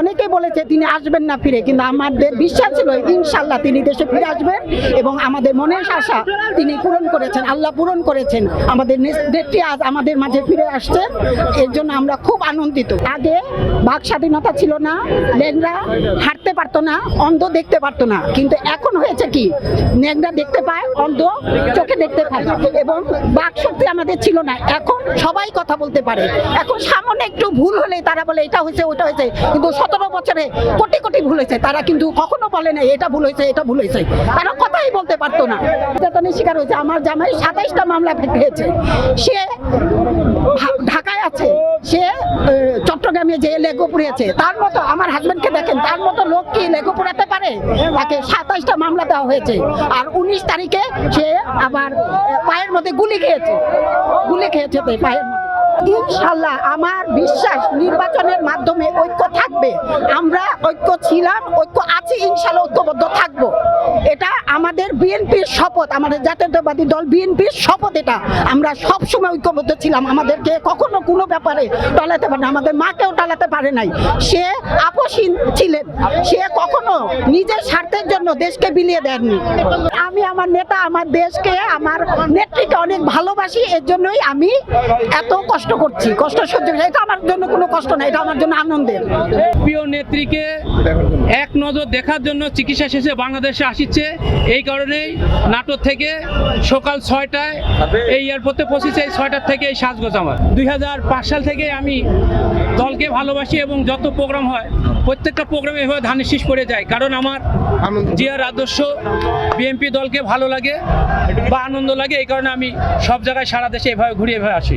অনেকেই বলেছে তিনি আসবেন না ফিরে, কিন্তু আমাদের বিশ্বাস ছিল ইনশাল্লাহ তিনি দেশে ফিরে আসবেন এবং আমাদের মনের আশা তিনি পূরণ করেছেন, আল্লাহ পূরণ করেছেন। আমাদের নেত্রী আজ আমাদের মাঝে ফিরে আসছেন, এর জন্য আমরা খুব আনন্দিত। আগে বাক স্বাধীনতা ছিল না লেংরা হাঁটতে পারতো না, অন্ধ দেখতে পারতো না, কিন্তু এখন হয়েছে কি, ন্যাংরা দেখতে পায়, অন্ধ চোখে দেখতে পায় এবং বাক শক্তি আমাদের ছিল না, এখন সবাই কথা বলতে পারে। এখন সামনে একটু ভুল হলে তারা বলে এটা হয়েছে, ওটা হয়েছে, কিন্তু সতেরো বছরে কোটি কোটি ভুল হয়েছে। তারা কিন্তু কখনো বলে না এটা ভুল হয়েছে, এটা ভুল হয়েছে। তারা কথাই বলতে পারতো না। নির্যাতনের শিকার হয়েছে। আমার জামাই সাতাইশটা মামলা হয়েছে সে ঢাকায় আছে। সে চট্টগ্রামে যে লেগো পুড়িয়েছে তার মতো আমার হাজবেন্ডকে দেখেন, তার মতো লোক কি লেগো পুরাতে পারে? তাকে সাতাইশটা মামলা দেওয়া হয়েছে। আর উনিশ তারিখে সে আবার পায়ের মধ্যে গুলি খেয়েছে। গুলি খেয়েছে তো পায়ের মধ্যে। ইনশাল্লাহ আমার বিশ্বাস নির্বাচনের মাধ্যমে ঐক্য থাকবে। আমরা ঐক্য ছিলাম, ঐক্য আছি, ইনশাল্লাহ ঐক্যবদ্ধ থাকব। এটা আমাদের বিএনপির শপথ, আমাদের জাতীয়তাবাদী দল বিএনপির শপথ এটা। আমরা সবসময় ঐক্যবদ্ধ ছিলাম, আমাদেরকে কখনো কোনো ব্যাপারে টলাতে পারে না, আমাদের মাকেও টলাতে পারে নাই। সে আপসীন ছিলেন, সে কখনো নিজের স্বার্থের জন্য দেশকে বিলিয়ে দেননি। আমি আমার নেতা, আমার দেশকে, আমার নেত্রীকে অনেক ভালোবাসি, এর জন্যই আমি এত কষ্ট করছি। কষ্ট সহ্য। এটা আমার জন্য কোনো কষ্ট না, এটা আমার জন্য আনন্দের। প্রিয় নেত্রীকে এক নজর দেখার জন্য চিকিৎসা শেষে বাংলাদেশে আসিচ্ছে। এই কারণেই নাটোর থেকে সকাল ছয়টায় এই এয়ারপোর্টে পৌঁছেছে। এই ছয়টার থেকে এই সাজগোজ আমার। দুই হাজার পাঁচ সাল থেকে আমি দলকে ভালোবাসি এবং যত প্রোগ্রাম হয়, প্রত্যেকটা প্রোগ্রামে এভাবে ধানের শীষ পড়ে যায়। কারণ আমার জিয়ার আদর্শ বিএনপি দলকে ভালো লাগে বা আনন্দ লাগে এই কারণে আমি সব জায়গায় সারা দেশে এভাবে ঘুরে এভাবে আসি।